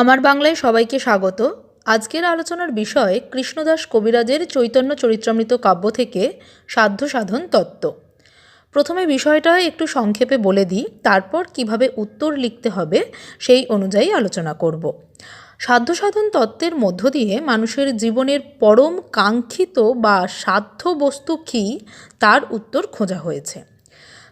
আমার বাংলায় সবাইকে স্বাগত। আজকের আলোচনার বিষয় কৃষ্ণদাস কবিরাজের চৈতন্য চরিত্রামৃত কাব্য থেকে সাধ্য সাধন তত্ত্ব। প্রথমে বিষয়টা একটু সংক্ষেপে বলে দিই, তারপর কীভাবে উত্তর লিখতে হবে সেই অনুযায়ী আলোচনা করব। সাধ্য সাধন তত্ত্বের মধ্য দিয়ে মানুষের জীবনের পরম কাঙ্ক্ষিত বা সাধ্য বস্তু কী, তার উত্তর খোঁজা হয়েছে।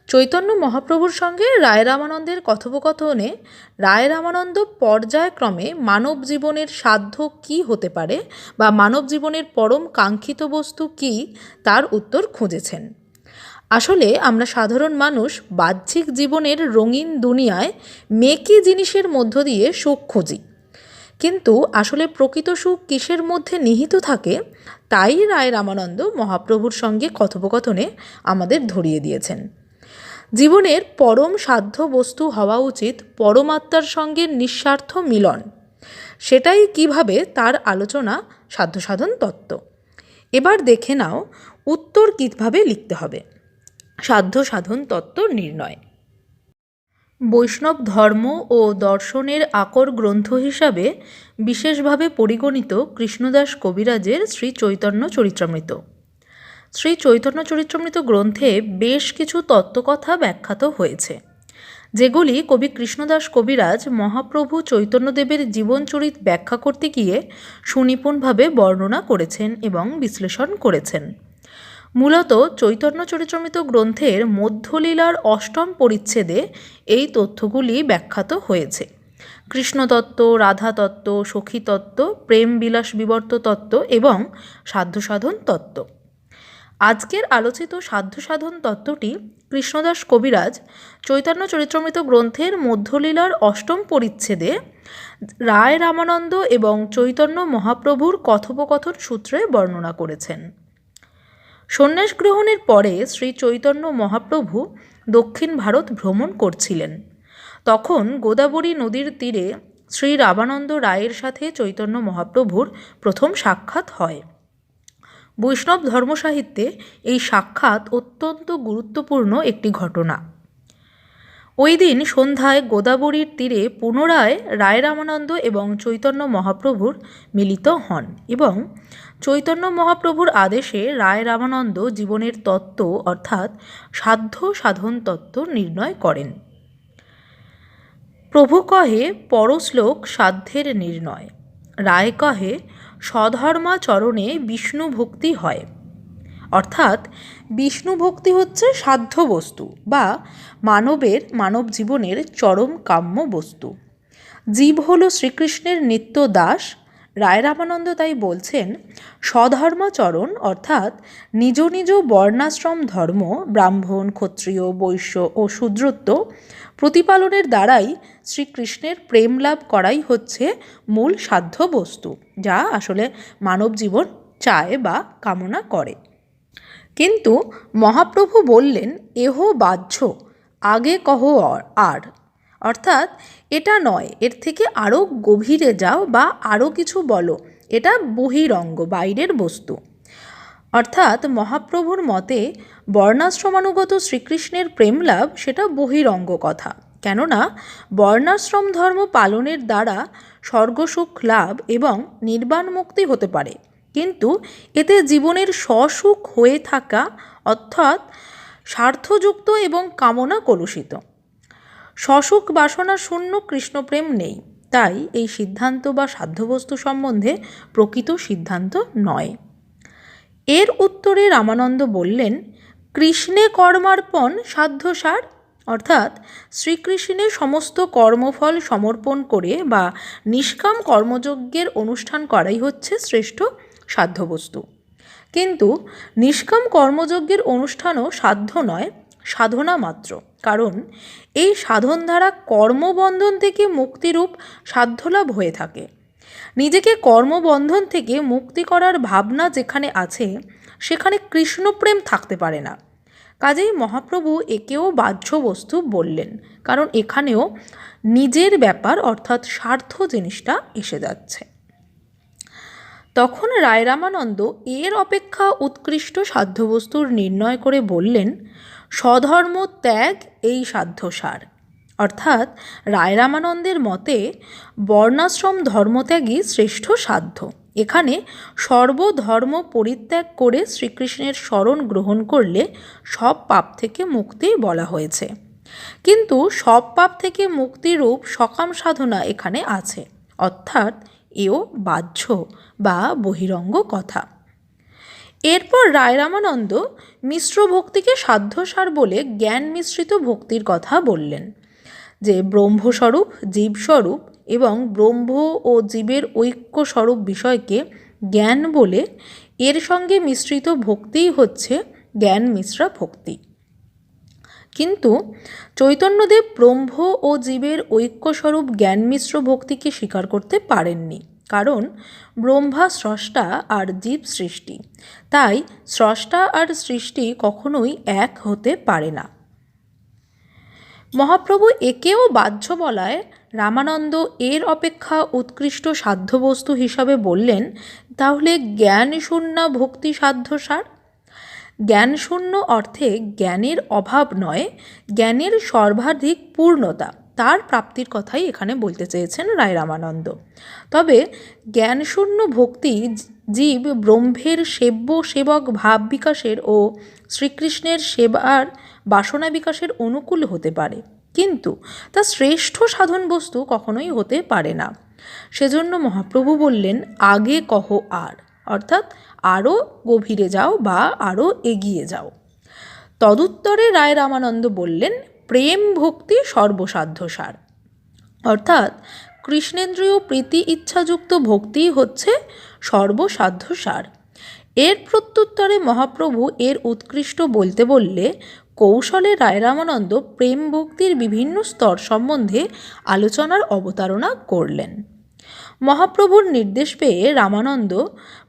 চৈতন্য মহাপ্রভুর সঙ্গে রায় রামানন্দের কথোপকথনে রায় রামানন্দ পর্যায়ক্রমে মানব জীবনের সাধ্য কী হতে পারে বা মানব জীবনের পরম কাঙ্ক্ষিত বস্তু কী তার উত্তর খুঁজেছেন। আসলে আমরা সাধারণ মানুষ বাহ্যিক জীবনের রঙিন দুনিয়ায় মেকি জিনিসের মধ্য দিয়ে সুখ খুঁজি। কিন্তু আসলে প্রকৃত সুখ কিসের মধ্যে নিহিত থাকে তাই রায় রামানন্দ মহাপ্রভুর সঙ্গে কথোপকথনে আমাদের ধরিয়ে দিয়েছেন। জীবনের পরম সাধ্য বস্তু হওয়া উচিত পরমাত্মার সঙ্গে নিঃস্বার্থ মিলন। সেটাই কীভাবে তার আলোচনা সাধ্য সাধন তত্ত্ব। এবার দেখে নাও উত্তর কীভাবে লিখতে হবে। সাধ্য সাধন তত্ত্ব নির্ণয়। বৈষ্ণব ধর্ম ও দর্শনের আকর গ্রন্থ হিসাবে বিশেষভাবে পরিগণিত কৃষ্ণদাস কবিরাজের শ্রী চৈতন্য চরিত্রামৃত। শ্রী চৈতন্য চরিত্রামৃত গ্রন্থে বেশ কিছু তত্ত্বকথা ব্যাখ্যাত হয়েছে, যেগুলি কবি কৃষ্ণদাস কবিরাজ মহাপ্রভু চৈতন্যদেবের জীবনচরিত ব্যাখ্যা করতে গিয়ে সুনিপুণভাবে বর্ণনা করেছেন এবং বিশ্লেষণ করেছেন। মূলত চৈতন্য চরিত্রামৃত গ্রন্থের মধ্যলীলার অষ্টম পরিচ্ছেদে এই তথ্যগুলি ব্যাখ্যাত হয়েছে। কৃষ্ণতত্ত্ব, রাধাতত্ত্ব, সখীতত্ত্ব প্রেম বিলাস বিবর্ত তত্ত্ব এবং সাধ্যসাধন তত্ত্ব। আজকের আলোচিত সাধ্য সাধন তত্ত্বটি কৃষ্ণদাস কবিরাজ চৈতন্য চরিত্রমৃত গ্রন্থের মধ্যলীলার অষ্টম পরিচ্ছেদে রায় রামানন্দ এবং চৈতন্য মহাপ্রভুর কথোপকথন সূত্রে বর্ণনা করেছেন। সন্ন্যাস গ্রহণের পরে শ্রী চৈতন্য মহাপ্রভু দক্ষিণ ভারত ভ্রমণ করছিলেন। তখন গোদাবরী নদীর তীরে শ্রী রামানন্দ রায়ের সাথে চৈতন্য মহাপ্রভুর প্রথম সাক্ষাৎ হয়। বৈষ্ণব ধর্মসাহিত্যে এই সাক্ষাৎ অত্যন্ত গুরুত্বপূর্ণ একটি ঘটনা। ওই দিন সন্ধ্যায় গোদাবরীর তীরে পুনরায় রায় রামানন্দ এবং চৈতন্য মহাপ্রভুর মিলিত হন এবং চৈতন্য মহাপ্রভুর আদেশে রায় রামানন্দ জীবনের তত্ত্ব অর্থাৎ সাধ্য সাধন তত্ত্ব নির্ণয় করেন। প্রভু কহে, পরশ্লোক সাধ্যের নির্ণয়। রায় কহে স্বধর্মাচরণে বিষ্ণু ভক্তি হয়। অর্থাৎ বিষ্ণু ভক্তি হচ্ছে সাধ্য বস্তু বা মানবের, মানব জীবনের চরম কাম্য বস্তু। জীব হল শ্রীকৃষ্ণের নিত্য দাস রায় রামানন্দ তাই বলছেন, স্বধর্মাচরণ অর্থাৎ নিজ নিজ বর্ণাশ্রম ধর্ম, ব্রাহ্মণ, ক্ষত্রিয়, বৈশ্য ও শূদ্রত্ব প্রতিপালনের দ্বারাই শ্রীকৃষ্ণের প্রেম লাভ করাই হচ্ছে মূল সাধ্য বস্তু, যা আসলে মানব জীবন চায় বা কামনা করে। কিন্তু মহাপ্রভু বললেন, এহ বাহ্য, আগে কহ আর। অর্থাৎ এটা নয়, এর থেকে আরও গভীরে যাও বা আরও কিছু বলো। এটা বহিরঙ্গ, বাইরের বস্তু। অর্থাৎ মহাপ্রভুর মতে বর্ণাশ্রমানুগত শ্রীকৃষ্ণের প্রেম লাভ সেটা বহিরঙ্গ কথা। কেননা বর্ণাশ্রম ধর্ম পালনের দ্বারা স্বর্গসুখ লাভ এবং নির্বাণ মুক্তি হতে পারে। কিন্তু এতে জীবনের স্বসুখ হয়ে থাকা অর্থাৎ স্বার্থযুক্ত এবং কামনা কলুষিত। স্বসুখ বাসনা শূন্য কৃষ্ণপ্রেম নেই। তাই এই সিদ্ধান্ত বা সাধ্যবস্তু সম্বন্ধে প্রকৃত সিদ্ধান্ত নয়। এর উত্তরে রামানন্দ বললেন, কৃষ্ণে কর্মার্পণ সাধ্যসার অর্থাৎ শ্রীকৃষ্ণের সমস্ত কর্মফল সমর্পণ করে বা নিষ্কাম কর্মযজ্ঞের অনুষ্ঠান করাই হচ্ছে শ্রেষ্ঠ সাধ্যবস্তু। কিন্তু নিষ্কাম কর্মযজ্ঞের অনুষ্ঠানও সাধ্য নয়। সাধনা মাত্র। কারণ এই সাধন দ্বারা কর্মবন্ধন থেকে মুক্তিরূপ সাধ্যলাভ হয়ে থাকে। নিজেকে কর্মবন্ধন থেকে মুক্তি করার ভাবনা যেখানে আছে, সেখানে কৃষ্ণপ্রেম থাকতে পারে না। কাজেই মহাপ্রভু একেও বাহ্য বস্তু বললেন, কারণ এখানেও নিজের ব্যাপার অর্থাৎ স্বার্থ জিনিসটা এসে যাচ্ছে। তখন রায় রামানন্দ এর অপেক্ষা উৎকৃষ্ট সাধ্যবস্তুর নির্ণয় করে বললেন, স্বধর্ম ত্যাগ এই সাধ্যসার। অর্থাৎ রায় রামানন্দের মতে, বর্ণাশ্রম ধর্মত্যাগই শ্রেষ্ঠ সাধ্য। এখানে সর্বধর্ম পরিত্যাগ করে শ্রীকৃষ্ণের স্মরণ গ্রহণ করলে সব পাপ থেকে মুক্তি বলা হয়েছে। কিন্তু সব পাপ থেকে মুক্তিরূপ সকাম সাধনা এখানে আছে। অর্থাৎ এও বাহ্য বা বহিরঙ্গ কথা। এরপর রায় রামানন্দ মিশ্র ভক্তিকে সাধ্যসার বলে জ্ঞান মিশ্রিত ভক্তির কথা বললেন, যে ব্রহ্মস্বরূপ, জীবস্বরূপ এবং ব্রহ্ম ও জীবের ঐক্য স্বরূপ বিষয়কে জ্ঞান বলে এর সঙ্গে মিশ্রিত ভক্তিই হচ্ছে জ্ঞান মিশ্রা ভক্তি। কিন্তু চৈতন্যদেব ব্রহ্ম ও জীবের ঐক্যস্বরূপ জ্ঞান মিশ্র ভক্তিকে স্বীকার করতে পারেননি, কারণ ব্রহ্মা স্রষ্টা আর জীব সৃষ্টি। তাই স্রষ্টা আর সৃষ্টি কখনোই এক হতে পারে না। মহাপ্রভু একেও বাহ্য বলায় রামানন্দ এর অপেক্ষা উৎকৃষ্ট সাধ্যবস্তু হিসাবে বললেন, তাহলে জ্ঞান শূন্য ভক্তি সাধ্য সার? জ্ঞানশূন্য অর্থে জ্ঞানের অভাব নয়, জ্ঞানের সর্বাধিক পূর্ণতা। তার প্রাপ্তির কথাই এখানে বলতে চেয়েছেন রায় রামানন্দ। তবে জ্ঞানশূন্য ভক্তি জীব ব্রহ্মের সেব্য সেবক ভাব বিকাশের ও শ্রীকৃষ্ণের সেবার বাসনা বিকাশের অনুকূল হতে পারে। কিন্তু তা শ্রেষ্ঠ সাধন বস্তু কখনোই হতে পারে না। সেজন্য মহাপ্রভু বললেন, আগে কহ আর। অর্থাৎ আরও গভীরে যাও বা আরও এগিয়ে যাও। তদুত্তরে রায় রামানন্দ বললেন, প্রেম ভক্তি সর্বসাধ্য সার। অর্থাৎ কৃষ্ণেন্দ্রীয় প্রীতি ইচ্ছাযুক্ত ভক্তিই হচ্ছে সর্বসাধ্য সার। এর প্রত্যুত্তরে মহাপ্রভু এর উৎকৃষ্ট বলতে বললে, কৌশলে রায় রামানন্দ প্রেম ভক্তির বিভিন্ন স্তর সম্বন্ধে আলোচনার অবতারণা করলেন। মহাপ্রভুর নির্দেশ পেয়ে রামানন্দ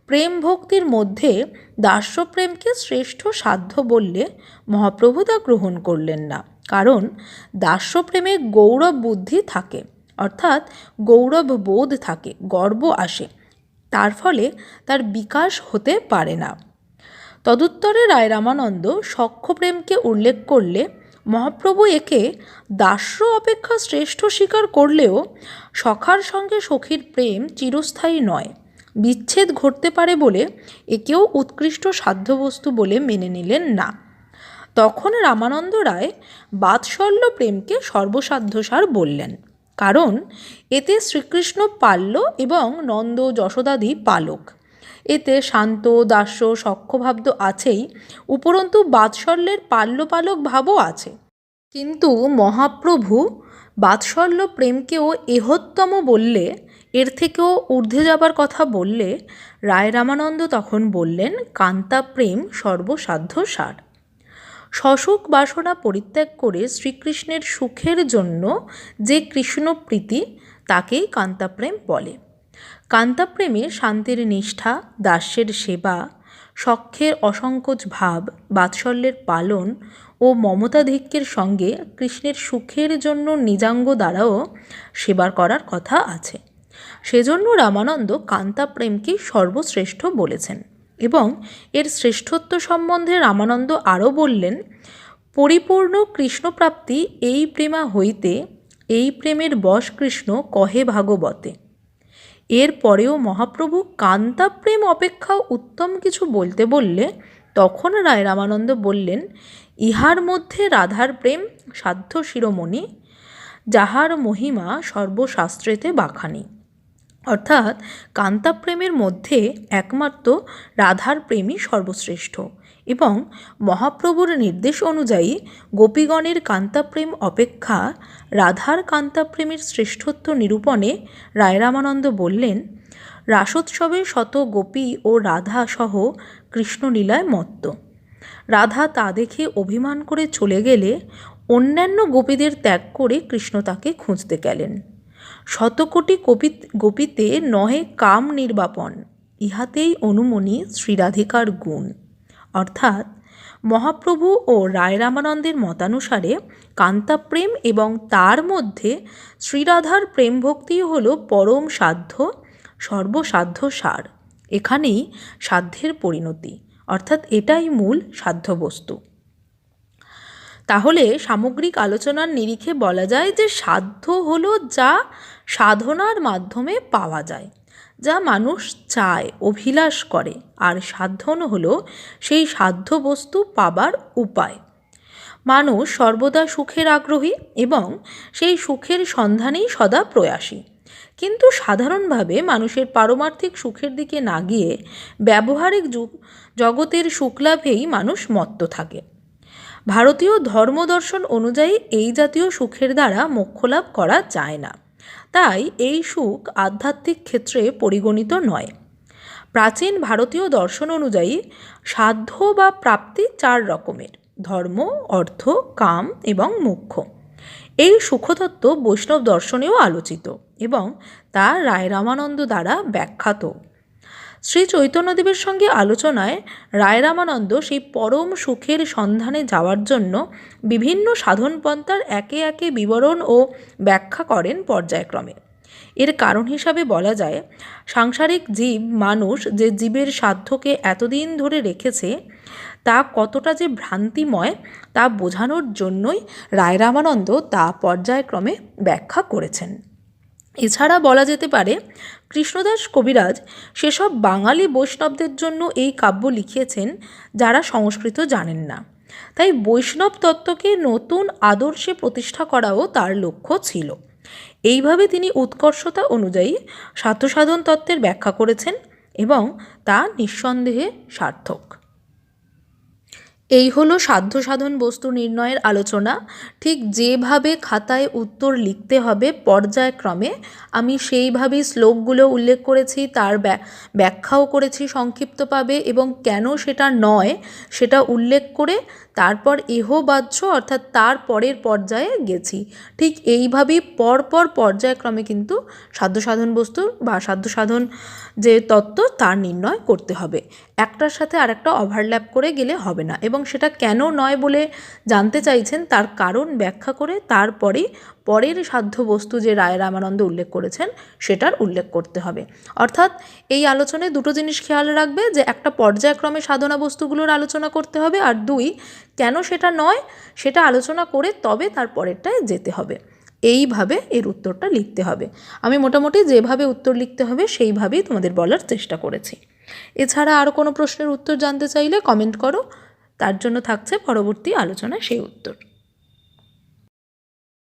প্রেম ভক্তির মধ্যে দাস্যপ্রেমকে শ্রেষ্ঠ সাধ্য বললে মহাপ্রভু তা গ্রহণ করলেন না। কারণ দাস্যপ্রেমে গৌরব বুদ্ধি থাকে, অর্থাৎ গৌরব বোধ থাকে, গর্ব আসে। তার ফলে তার বিকাশ হতে পারে না। তদুত্তরে রায় রামানন্দ সখ্যপ্রেমকে উল্লেখ করলে মহাপ্রভু একে দাস্য অপেক্ষা শ্রেষ্ঠ স্বীকার করলেও সখার সঙ্গে সখীর প্রেম চিরস্থায়ী নয়। বিচ্ছেদ ঘটতে পারে বলে একেও উৎকৃষ্ট সাধ্যবস্তু বলে মেনে নিলেন না। তখন রামানন্দ রায় বাৎসল্য প্রেমকে সর্বসাধ্যসার বললেন, কারণ এতে শ্রীকৃষ্ণ পাল্য এবং নন্দ যশোদাদি পালক। এতে শান্ত, দাস্য সক্ষভাব তো আছেই, উপরন্তু বাৎসল্যের পাল্যপালক ভাবও আছে। কিন্তু মহাপ্রভু বাৎসল্য প্রেমকেও এহত্তম বললে এর থেকেও ঊর্ধ্বে যাবার কথা বললে রায় রামানন্দ তখন বললেন, কান্তা প্রেম সর্বসাধ্য সার। শশোক বাসনা পরিত্যাগ করে শ্রীকৃষ্ণের সুখের জন্য যে কৃষ্ণপ্রীতি তাকেই কান্তাপ্রেম বলে। কান্তাপ্রেমে শান্তির নিষ্ঠা দাস্যের সেবা, সখ্যের অসংকোচ ভাব, বাৎসল্যের পালন ও মমতাধিক্যের সঙ্গে কৃষ্ণের সুখের জন্য নিজাঙ্গ দ্বারাও সেবার করার কথা আছে। সেজন্য রামানন্দ কান্তাপ্রেমকেই সর্বশ্রেষ্ঠ বলেছেন এবং এর শ্রেষ্ঠত্ব সম্বন্ধে রামানন্দ আরও বললেন, পরিপূর্ণ কৃষ্ণপ্রাপ্তি এই প্রেমা হইতে, এই প্রেমের বশ কৃষ্ণ কহে ভাগবতে। এর পরেও মহাপ্রভু কান্তা প্রেম অপেক্ষা উত্তম কিছু বলতে বললে, তখন রায় রামানন্দ বললেন, ইহার মধ্যে রাধার প্রেম, সাধ্য শিরোমণি, যাহার মহিমা সর্বশাস্ত্রেতে বাখানি। অর্থাৎ কান্তাপ্রেমের মধ্যে একমাত্র রাধার প্রেমই সর্বশ্রেষ্ঠ এবং মহাপ্রভুর নির্দেশ অনুযায়ী গোপীগণের কান্তাপ্রেম অপেক্ষা রাধার কান্তাপ্রেমের শ্রেষ্ঠত্ব নিরূপণে রায়রামানন্দ বললেন, রাসোৎসবে শত গোপী ও রাধা সহ কৃষ্ণলীলায় মত্ত। রাধা তা দেখে অভিমান করে চলে গেলে অন্যান্য গোপীদের ত্যাগ করে কৃষ্ণ তাকে খুঁজতে গেলেন। শতকোটি কপি গোপীতে নহে কাম নির্বাপন, ইহাতেই অনুমনি শ্রীরাধিকার গুণ। অর্থাৎ মহাপ্রভু ও রায় রামানন্দের মতানুসারে কান্তাপ্রেম এবং তার মধ্যে শ্রীরাধার প্রেম ভক্তি হল পরম সাধ্য, সর্বসাধ্য সার। এখানেই সাধ্যের পরিণতি, অর্থাৎ এটাই মূল সাধ্যবস্তু। তাহলে সামগ্রিক আলোচনার নিরিখে বলা যায় যে সাধ্য হলো যা সাধনার মাধ্যমে পাওয়া যায়, যা মানুষ চায়, অভিলাষ করে। আর সাধন হলো সেই সাধ্য বস্তু পাবার উপায়। মানুষ সর্বদা সুখের আগ্রহী এবং সেই সুখের সন্ধানেই সদা প্রয়াসী। কিন্তু সাধারণভাবে মানুষের পারমার্থিক সুখের দিকে না গিয়ে ব্যবহারিক যুগ জগতের সুখলাভেই মানুষ মত্ত থাকে। ভারতীয় ধর্মদর্শন অনুযায়ী এই জাতীয় সুখের দ্বারা মোক্ষলাভ করা যায় না। তাই এই সুখ আধ্যাত্মিক ক্ষেত্রে পরিগণিত নয়। প্রাচীন ভারতীয় দর্শন অনুযায়ী সাধ্য বা প্রাপ্তি চার রকমের, ধর্ম, অর্থ, কাম এবং মোক্ষ। এই সুখতত্ত্ব বৈষ্ণব দর্শনেও আলোচিত এবং তা রায় রামানন্দ দ্বারা ব্যাখ্যাত। শ্রী চৈতন্যদেবের সঙ্গে আলোচনায় রায় রামানন্দ সেই পরম সুখের সন্ধানে যাওয়ার জন্য বিভিন্ন সাধনপন্থার একে একে বিবরণ ও ব্যাখ্যা করেন পর্যায়ক্রমে। এর কারণ হিসাবে বলা যায়, সাংসারিক জীব মানুষ যে জীবের সাধ্যকে এতদিন ধরে রেখেছে, তা কতটা যে ভ্রান্তিময় তা বোঝানোর জন্যই রায় রামানন্দ তা পর্যায়ক্রমে ব্যাখ্যা করেছেন। এছাড়া বলা যেতে পারে, কৃষ্ণদাস কবিরাজ সেসব বাঙালি বৈষ্ণবদের জন্য এই কাব্য লিখিয়েছেন যারা সংস্কৃত জানেন না। তাই বৈষ্ণব তত্ত্বকে নতুন আদর্শে প্রতিষ্ঠা করাও তার লক্ষ্য ছিল। এইভাবে তিনি উৎকর্ষতা অনুযায়ী সাধ্যসাধন তত্ত্বের ব্যাখ্যা করেছেন এবং তা নিঃসন্দেহে সার্থক। এই হলো সাধ্য সাধন বস্তু নির্ণয়ের আলোচনা। ঠিক যেভাবে খাতায় উত্তর লিখতে হবে পর্যায়ক্রমে, আমি সেইভাবেই শ্লোকগুলো উল্লেখ করেছি, তার ব্যা- ব্যাখ্যাও করেছি, সংক্ষিপ্তভাবে, এবং কেন সেটা নয়, সেটা উল্লেখ করে তারপর এহ বাহ্য অর্থাৎ তার পরের পর্যায়ে গেছি। ঠিক এইভাবেই পরপর পর্যায়ক্রমে কিন্তু সাধ্যসাধন বস্তুর বা সাধ্যসাধন যে তত্ত্ব, তার নির্ণয় করতে হবে। একটার সাথে আরেকটা ওভারল্যাপ করে গেলে হবে না। এবং সেটা কেন নয় বলে জানতে চাইছেন, তার কারণ ব্যাখ্যা করে তারপরে পরের সাধ্য বস্তু যে রায় রামানন্দ উল্লেখ করেছেন, সেটার উল্লেখ করতে হবে। অর্থাৎ এই আলোচনায় দুটো জিনিস খেয়াল রাখবে যে একটা পর্যায়ক্রমে সাধনা বস্তুগুলোর আলোচনা করতে হবে আর দুই, কেন সেটা নয়, সেটা আলোচনা করে তবে তার পরেরটায় যেতে হবে। এইভাবে এর উত্তরটা লিখতে হবে। আমি মোটামুটি যেভাবে উত্তর লিখতে হবে, সেইভাবেই তোমাদের বলার চেষ্টা করেছি। এছাড়া আরও কোনো প্রশ্নের উত্তর জানতে চাইলে কমেন্ট করো। তার জন্য থাকছে পরবর্তী আলোচনায় সেই উত্তর।